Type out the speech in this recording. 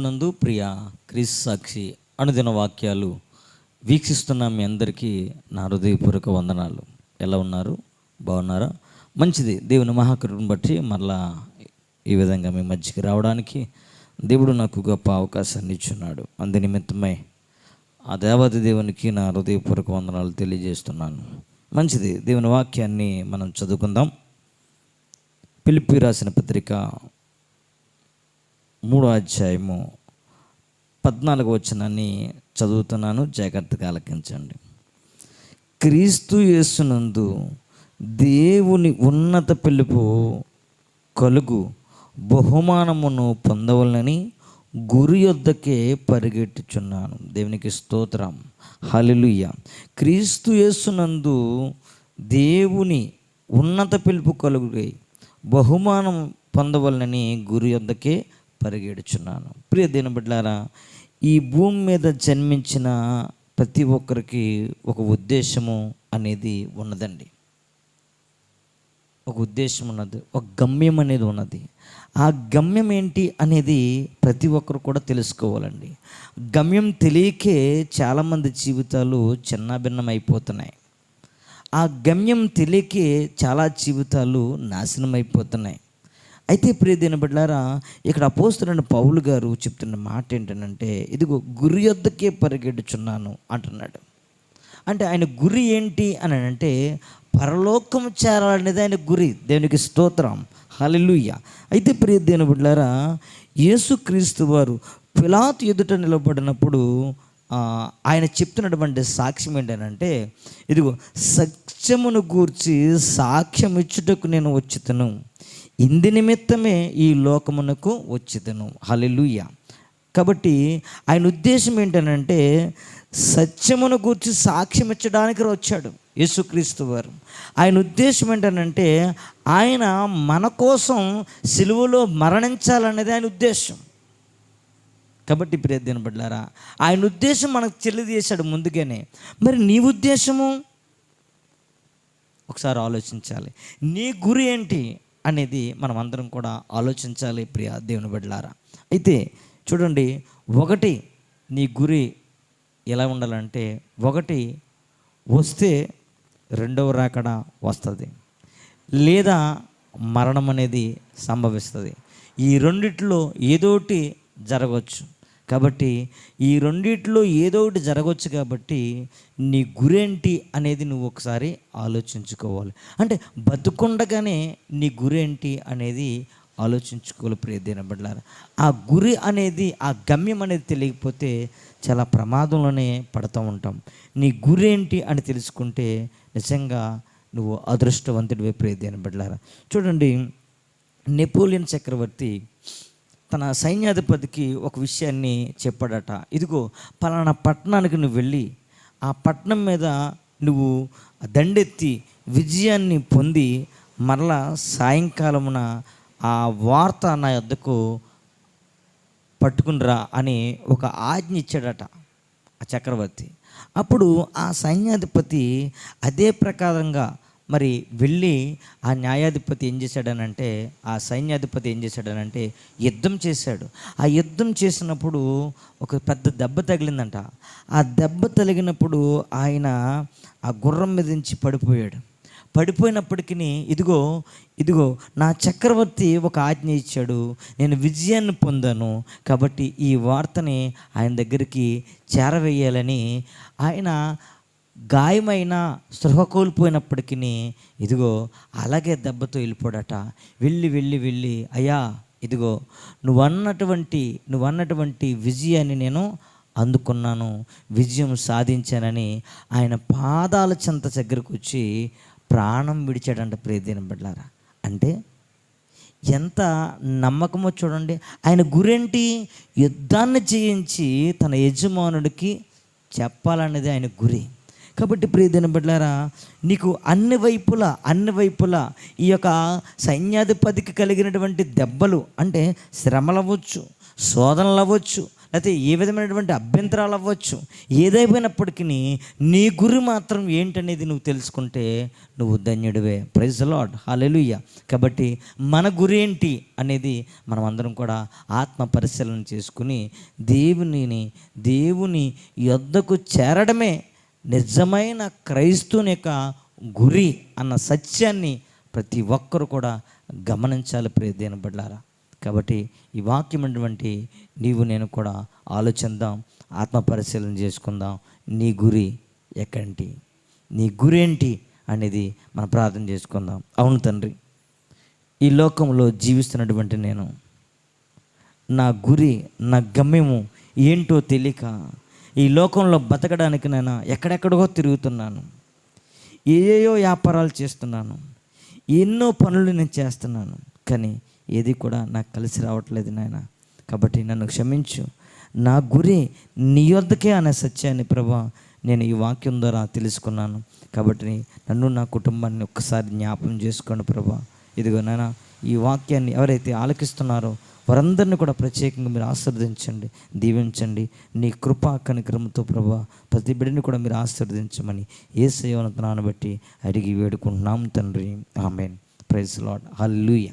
ప్రభునందు ప్రియ క్రీస్ సాక్షి అనుదిన వాక్యాలు వీక్షిస్తున్న మీ అందరికీ నా హృదయపూర్వక వందనాలు. ఎలా ఉన్నారు? బాగున్నారా? మంచిది. దేవుని మహాకరుని బట్టి మరలా ఈ విధంగా మీ మధ్యకి రావడానికి దేవుడు నాకు గొప్ప అవకాశాన్ని ఇచ్చున్నాడు. అందు నిమిత్తమై ఆ దేవాది దేవునికి నా హృదయపూర్వక వందనాలు తెలియజేస్తున్నాను. మంచిది. దేవుని వాక్యాన్ని మనం చదువుకుందాం. పిలిపి రాసిన పత్రిక మూడో అధ్యాయము పద్నాలుగు వచ్చినని చదువుతున్నాను. జాగ్రత్తగా ఆలకించండి. క్రీస్తు యేసునందు దేవుని ఉన్నత పిలుపు కలుగు బహుమానమును పొందవలనని గురి యొద్దకే పరిగెట్టుచున్నాను. దేవునికి స్తోత్రం. హలిలుయ్య క్రీస్తు యేసునందు దేవుని ఉన్నత పిలుపు కలుగుగై బహుమానం పొందవలనని గురి యొద్దకే పరిగెడుచున్నాను. ప్రియ దినబిడ్డారా ఈ భూమి మీద జన్మించిన ప్రతి ఒక్కరికి ఒక ఉద్దేశము అనేది ఉన్నదండి. ఒక ఉద్దేశం ఉన్నది ఒక గమ్యం అనేది ఉన్నది. ఆ గమ్యం ఏంటి అనేది ప్రతి ఒక్కరు కూడా తెలుసుకోవాలండి. గమ్యం తెలియకే చాలామంది జీవితాలు చిన్నాభిన్నం అయిపోతున్నాయి ఆ గమ్యం తెలియకే చాలా జీవితాలు నాశనం అయిపోతున్నాయి అయితే ప్రియదైన బిడ్డారా ఇక్కడ అపోస్తున్న పౌలు గారు చెప్తున్న మాట ఏంటంటే ఇదిగో గురి యొద్దకే పరిగెడుచున్నాను అంటున్నాడు. అంటే ఆయన గురి ఏంటి అని అంటే పరలోకం చేరాలనేది ఆయన గురి. దేవునికి స్తోత్రం. హల్లెలూయా. అయితే ప్రియ దేని బిడ్డారా యేసుక్రీస్తు వారు పిలాతు ఎదుట నిలబడినప్పుడు ఆయన చెప్తున్నటువంటి సాక్ష్యం ఏంటంటే ఇదిగో సత్యమును గూర్చి సాక్ష్యం ఇచ్చుటకు నేను వచ్చుతను. ఇంది నిమిత్తమే ఈ లోకమునకు వచ్చిదను. హల్లెలూయా. కాబట్టి ఆయన ఉద్దేశం ఏంటనంటే సత్యమును గూర్చి సాక్ష్యం ఇచ్చడానికి వచ్చాడు యేసుక్రీస్తు వారు. ఆయన ఉద్దేశం ఏంటనంటే ఆయన మన కోసం సిలువలో మరణించాలనేది ఆయన ఉద్దేశం. కాబట్టి ప్రియ దినబడ్డారా ఆయన ఉద్దేశం మనకు తెలియజేశాడు ముందుగానే. మరి నీ ఉద్దేశము? ఒకసారి ఆలోచించాలి. నీ గురి ఏంటి? అనేది మనం అందరం కూడా ఆలోచించాలి ప్రియ దేవుని బిడ్డలారా. అయితే చూడండి ఒకటి నీ గురి ఎలా ఉండాలంటే ఒకటి వస్తే రెండవ రాకడ వస్తుంది. లేదా మరణం అనేది సంభవిస్తుంది. ఈ రెండిట్లో ఏదోటి జరగవచ్చు. కాబట్టి ఈ రెండిట్లో ఏదో ఒకటి జరగవచ్చు కాబట్టి నీ గురేంటి అనేది నువ్వు ఒకసారి ఆలోచించుకోవాలి. అంటే బతుకుండగానే నీ గురేంటి అనేది ఆలోచించుకోవాలి ప్రియదైన బిడ్డలారా. ఆ గురి అనేది ఆ గమ్యం అనేది తెలియకపోతే చాలా ప్రమాదంలోనే పడుతూ ఉంటాం. నీ గురి ఏంటి అని తెలుసుకుంటే నిజంగా నువ్వు అదృష్టవంతుడివే ప్రియదైన బిడ్డలారా. చూడండి నెపోలియన్ చక్రవర్తి తన సైన్యాధిపతికి ఒక విషయాన్ని చెప్పాడట. ఇదిగో పలానా పట్టణానికి నువ్వు వెళ్ళి ఆ పట్టణం మీద నువ్వు దండెత్తి విజయాన్ని పొంది మరలా సాయంకాలమున ఆ వార్త నా యొద్దకు పట్టుకునిరా అని ఒక ఆజ్ఞ ఇచ్చాడట ఆ చక్రవర్తి. అప్పుడు ఆ సైన్యాధిపతి అదే ప్రకారంగా మరి వెళ్ళి ఆ న్యాయాధిపతి ఏం చేశాడనంటే ఆ సైన్యాధిపతి ఏం చేశాడనంటే యుద్ధం చేశాడు. ఆ యుద్ధం చేసినప్పుడు ఒక పెద్ద దెబ్బ తగిలిందంట. ఆ దెబ్బ తగిలినప్పుడు ఆయన ఆ గుర్రం మీద నుంచి పడిపోయాడు. పడిపోయినప్పటికీ ఇదిగో ఇదిగో నా చక్రవర్తి ఒక ఆజ్ఞ ఇచ్చాడు. నేను విజయాన్ని పొందాను కాబట్టి ఈ వార్తని ఆయన దగ్గరికి చేరవేయాలని ఆయన గాయమైన స్పృహ కోల్పోయినప్పటికీ ఇదిగో అలాగే దెబ్బతో వెళ్ళిపోడట. వెళ్ళి వెళ్ళి వెళ్ళి అయ్యా ఇదిగో నువ్వన్నటువంటి నువ్వన్నటువంటి విజయాన్ని నేను అందుకున్నాను. విజయం సాధించానని ఆయన పాదాల చెంత దగ్గరకు వచ్చి ప్రాణం విడిచాడంట ప్రియదీన బిడ్డారా అంటే ఎంత నమ్మకమో చూడండి. ఆయన గురేంటి? యుద్ధాన్ని చేయించి తన యజమానుడికి చెప్పాలనేది ఆయన గురి. కాబట్టి ప్రియదిన బిడ్డారా నీకు అన్ని వైపులా అన్ని వైపులా ఈ యొక్క సైన్యాధిపతికి కలిగినటువంటి దెబ్బలు అంటే శ్రమలు అవ్వచ్చు శోధనలు అవ్వచ్చు లేకపోతే ఏ విధమైనటువంటి అభ్యంతరాలు అవ్వచ్చు ఏదైపోయినప్పటికీ నీ గురి మాత్రం ఏంటనేది నువ్వు తెలుసుకుంటే నువ్వు ధన్యుడివే. ప్రైజ్ లాడ్ హాలెలుయ్య కాబట్టి మన గురి ఏంటి అనేది మనం అందరం కూడా ఆత్మ పరిశీలన చేసుకుని దేవునిని దేవుని యొద్దకు చేరడమే నిజమైన క్రైస్తువుని యొక్క గురి అన్న సత్యాన్ని ప్రతి ఒక్కరు కూడా గమనించాలి ప్రియదేన బడ్లారా కాబట్టి ఈ వాక్యం అటువంటి నీవు నేను కూడా ఆలోచిద్దాం ఆత్మ పరిశీలన చేసుకుందాం నీ గురి ఎక్కడి నీ గురి ఏంటి అనేది మనం ప్రార్థన చేసుకుందాం. అవును తండ్రి ఈ లోకంలో జీవిస్తున్నటువంటి నేను నా గురి నా గమ్యము ఏంటో తెలియక ఈ లోకంలో బతకడానికి నేను ఎక్కడెక్కడికో తిరుగుతున్నాను. ఏయో వ్యాపారాలు చేస్తున్నాను. ఎన్నో పనులు నేను చేస్తున్నాను. కానీ ఏది కూడా నాకు కలిసి రావట్లేదు నాయన. కాబట్టి నన్ను క్షమించు. నా గురి నీ వద్దకే అనే సత్యాన్ని ప్రభా నేను ఈ వాక్యం ద్వారా తెలుసుకున్నాను. కాబట్టి నన్ను నా కుటుంబాన్ని ఒక్కసారి జ్ఞాపకం చేసుకోండి ప్రభా. ఇదిగో నాయన ఈ వాక్యాన్ని ఎవరైతే ఆలకిస్తున్నారో వారందరిని కూడా ప్రత్యేకంగా మీరు ఆశీర్వదించండి దీవించండి. నీ కృపా కనిక్రమతో ప్రభా ప్రతి బిడ్డని కూడా మీరు ఆశీర్వదించమని ఏ సేవనతనాన్ని బట్టి అడిగి వేడుకుంటున్నాం తండ్రి. ఆమెన్. Praise lord హల్లూయ